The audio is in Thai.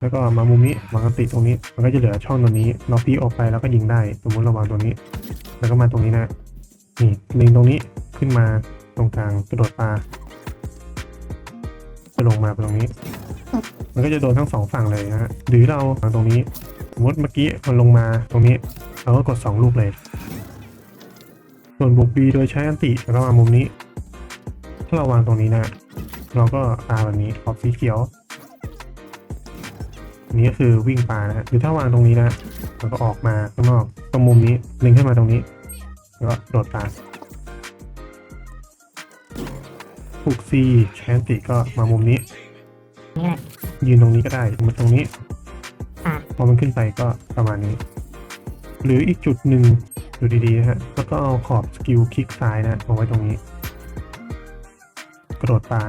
แล้วก็มามุมนี้วางอันติตรงนี้ มันก็จะเหลือช่องตรงนี้เราพีออกไปแล้วก็ยิงได้ สมมติเราวางตรงนี้ แล้วก็มาตรงนี้นะ นี่ลิงตรงนี้ขึ้นมาตรงกลางกระโดดปลาจะลงมาตรงนี้ มันก็จะโดนทั้งสองฝั่งเลยนะฮะ หรือเราวางตรงนี้ สมมติเมื่อกี้มันลงมาตรงนี้ เราก็กดสองลูกเลย ส่วนบุกบีโดยใช้อันติแล้วก็มามุมนี้ ถ้าเราวางตรงนี้นะ เราก็ตาแบบนี้ขอบสีเขียว นนี้ก็คือวิ่งปลานะฮะหรือถ้าวางตรงนี้นะเราก็ออกมาข้างนอกตรงมุมนี้เล็งขึ้นมาตรงนี้ แล้วก็โดดปลาปุกซีแชนติก็มามุมนี้นี่แหละยืนตรงนี้ก็ได้มาตรงนี้อะพอมันขึ้นไปก็ประมาณนี้ หรืออีกจุดหนึ่งดูดีๆนะฮะแล้วก็เอาขอบสกิลคลิกซ้ายนะมาไว้ตรงนี้ กระโดดปลา